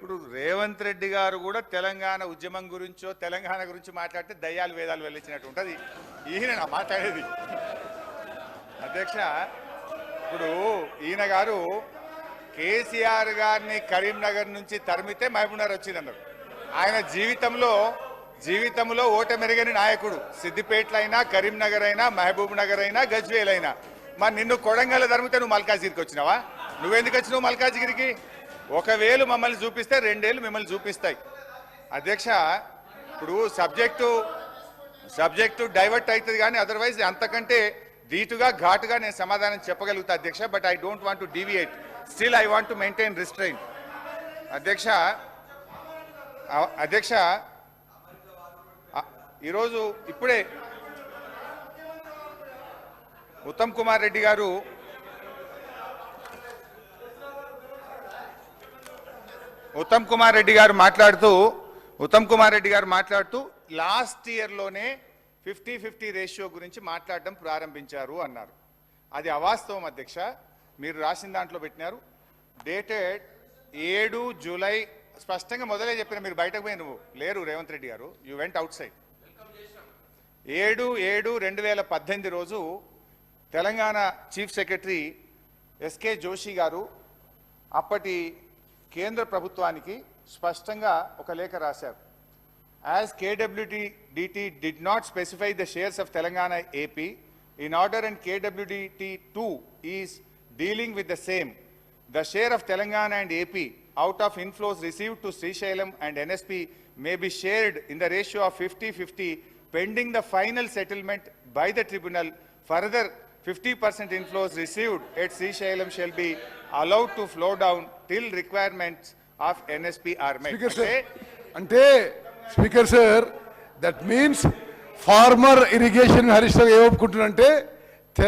ఇప్పుడు రేవంత్ రెడ్డి గారు కూడా తెలంగాణ ఉద్యమం గురించో తెలంగాణ గురించి మాట్లాడితే దయ్యాలు వేదాలు వెళ్ళించినట్టు ఉంటుంది. ఈయన మాట్లాడేది అధ్యక్ష ఇప్పుడు ఈయన గారు కేసీఆర్ గారిని కరీంనగర్ నుంచి తరిమితే మహబూబ్నగర్ వచ్చిందన్నారు. ఆయన జీవితంలో జీవితంలో ఓటమెరగని నాయకుడు. సిద్దిపేటలో అయినా కరీంనగర్ అయినా మహబూబ్ నగర్ అయినా గజ్వేల్ అయినా మరి నిన్ను కొడంగల్ తరిమితే నువ్వు మల్కాజిగిరికి వచ్చినావా? నువ్వెందుకు వచ్చినావు మల్కాజిగిరికి? ఒకవేళ మమ్మల్ని చూపిస్తే రెండేళ్ళు మిమ్మల్ని చూపిస్తాయి. అధ్యక్ష ఇప్పుడు సబ్జెక్టు సబ్జెక్టు డైవర్ట్ అవుతుంది కానీ అదర్వైజ్ అంతకంటే ధీటుగా ఘాటుగా నేను సమాధానం చెప్పగలుగుతా అధ్యక్ష but I don't want to deviate still I want to maintain restrain అధ్యక్ష అధ్యక్ష ఈరోజు ఇప్పుడే ఉత్తమ్ కుమార్ రెడ్డి గారు ఉత్తమ్ కుమార్ రెడ్డి గారు మాట్లాడుతూ ఉత్తమ్ కుమార్ రెడ్డి గారు మాట్లాడుతూ లాస్ట్ ఇయర్లోనే ఫిఫ్టీ ఫిఫ్టీ రేషియో గురించి మాట్లాడడం ప్రారంభించారు అన్నారు. అది అవాస్తవం అధ్యక్ష. మీరు రాసిన దాంట్లో పెట్టినారు. డేటెడ్ ఏడు జూలై స్పష్టంగా మొదలే చెప్పిన మీరు బయటకు పోయి నువ్వు లేరు రేవంత్ రెడ్డి గారు. యూ వెంట్ అవుట్ సైడ్ ఏడు ఏడు రెండు వేల పద్దెనిమిది రోజు Telangana chief secretary SK Joshi గారు అప్పటి కేంద్ర ప్రభుత్వానికి స్పష్టంగా ఒక లేఖ రాశారు as KWDT did not specify the shares of Telangana AP in order and KWDT two is dealing with the same the share of Telangana and AP out of inflows received to Srisailam and NSP may be shared in the ratio of fifty fifty pending the final settlement by the tribunal. Further, fifty percent inflows received at Srisailam shall be allowed to flow down till requirements of NSP are met అంటే speaker sir that means former irrigation Harish ఏ ఒప్పుకుంటున్నా అంటే